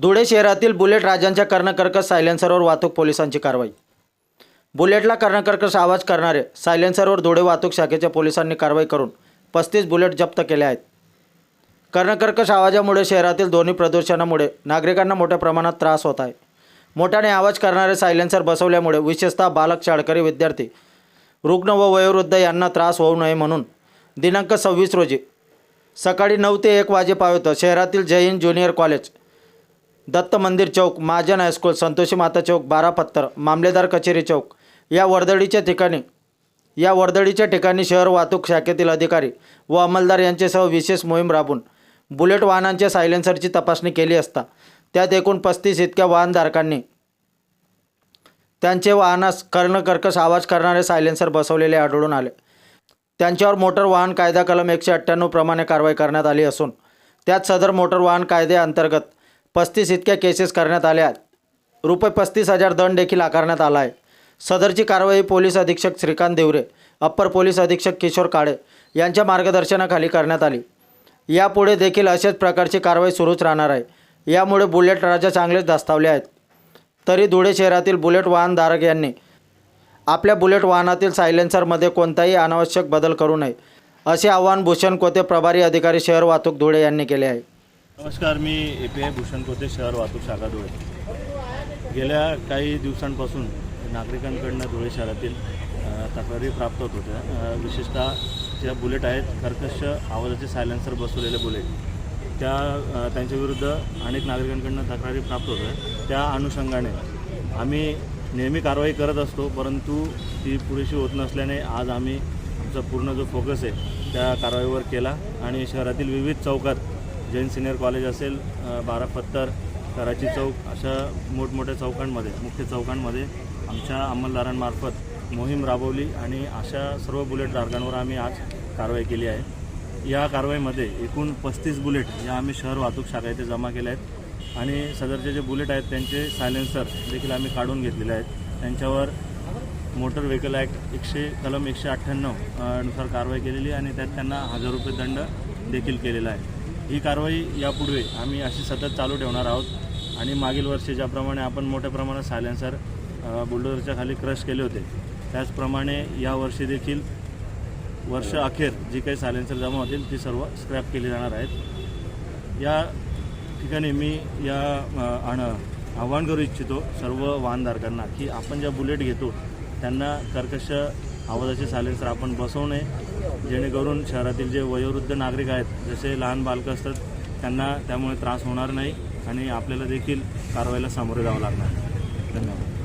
धुळे शहरातील बुलेट राजांच्या कर्णकर्कश सायलेन्सरवर वाहतूक पोलिसांची कारवाई. बुलेटला कर्णकर्कश आवाज करणारे सायलेन्सरवर धुळे वाहतूक शाखेच्या पोलिसांनी कारवाई करून पस्तीस बुलेट जप्त केले आहेत. कर्णकर्कश आवाजामुळे शहरातील ध्वनी प्रदूषणामुळे नागरिकांना मोठ्या प्रमाणात त्रास होत आहे. मोठ्याने आवाज करणारे सायलेन्सर बसवल्यामुळे विशेषतः बालक शाळकरी विद्यार्थी रुग्ण व वयोवृद्ध यांना त्रास होऊ नये म्हणून दिनांक सव्वीस रोजी सकाळी नऊ ते एक वाजेपर्यंत शहरातील Jai Hind junior college Datta Mandir Chowk Mahajan high school Santoshi Mata Chowk बारा पत्तर मामलेदार कचेरी चौक. या वर्दळीच्या ठिकाणी या वर्दळीच्या ठिकाणी शहर वाहतूक शाखेतील अधिकारी व अंमलदार यांच्यासह विशेष मोहीम राबून बुलेट वाहनांच्या सायलेन्सरची तपासणी केली असता त्यात एकूण पस्तीस इतक्या वाहनधारकांनी त्यांचे वाहनास कर्णकर्कश आवाज करणारे सायलेन्सर बसवलेले आढळून आले. त्यांच्यावर मोटर वाहन कायदा कलम एकशे अठ्ठ्याण्णव प्रमाणे कारवाई करण्यात आली असून त्यात सदर मोटर वाहन कायद्याअंतर्गत पस्तीस इतक्या केसेस करण्यात आल्या आहेत रुपये पस्तीस हजार दंड देखील आकारण्यात आला आहे सदरची कारवाई पोलीस अधीक्षक श्रीकांत देवरे अप्पर पोलीस अधीक्षक किशोर काळे यांच्या मार्गदर्शनाखाली करण्यात आली. यापुढे देखील अशाच प्रकारची कारवाई सुरूच राहणार आहे. यामुळे बुलेट राजा चांगलेच दास्तावले आहेत. तरी धुळे शहरातील बुलेट वाहनधारक यांनी आपल्या बुलेट वाहनातील सायलेन्सरमध्ये कोणताही अनावश्यक बदल करू नये असे आवाहन भूषण कोते प्रभारी अधिकारी शहर वाहतूक धुळे यांनी केले आहे. नमस्कार मी A P I Bhushan Kote शहर वाहतूक शाखा धुळे. गेल्या काही दिवसांपासून नागरिकांकडनं धुळे शहरातील तक्रारी प्राप्त होत होत्या. विशेषतः ज्या बुलेट आहेत कर्कश आवाजाचे सायलेन्सर बसवलेले बुलेट. त्या त्यांच्या त्यांच्याविरुद्ध अनेक नागरिकांकडनं तक्रारी प्राप्त होत्या. त्या अनुषंगाने आम्ही नेहमी कारवाई करत असतो परंतु ती पुरेशी होत नसल्याने आज आम्ही आमचा पूर्ण जो फोकस आहे त्या कारवाईवर केला. आणि शहरातील विविध चौकात जैन सिनियर कॉलेज असेल बारा पत्तर कराची चौक अशा मोठमोठ्या चौकांमध्ये मुख्य चौकांमध्ये आमच्या अंमलदारांमार्फत मोहीम राबवली आणि अशा सर्व बुलेट धारकांवर आम्ही आज कारवाई केली आहे. या कारवाईमध्ये एकूण पस्तीस बुलेट या आम्ही शहर वाहतूक शाखा इथे जमा केल्या आहेत आणि सदरचे जे बुलेट आहेत त्यांचे सायलेन्सर देखील आम्ही काढून घेतलेले आहेत. त्यांच्यावर मोटर व्हेकल ॲक्ट एकशे कलम एकशे अठ्ठ्याण्णवनुसार कारवाई केलेली आणि त्यात त्यांना हजार रुपये दंड देखील केलेला आहे. ही कारवाई यापुढे आम्ही अशी सतत चालू ठेवणार आहोत. आणि मागील वर्षी ज्याप्रमाणे आपण मोठ्या प्रमाणात सायलेन्सर अ, बुलडोझरच्या खाली क्रश केले होते त्याचप्रमाणे यावर्षी देखील वर्ष अखेर जी काही सायलेन्सर जमा होतील ती सर्व स्क्रॅप केली जाणार आहेत. या ठिकाणी मी या अ, आण आव्हान करू इच्छितो सर्व वाहनधारकांना की आपण ज्या बुलेट घेतो त्यांना कर्कश आवाजाचे सायलेन्सर आपण बसवू नये. जेणेकरून शहरातील जे वयोवृद्ध नागरिक आहेत जसे लहान बालकं असतात त्यांना त्यामुळे त्रास होणार नाही आणि आपल्याला देखील कारवाईला सामोरे जावं लागणार. धन्यवाद.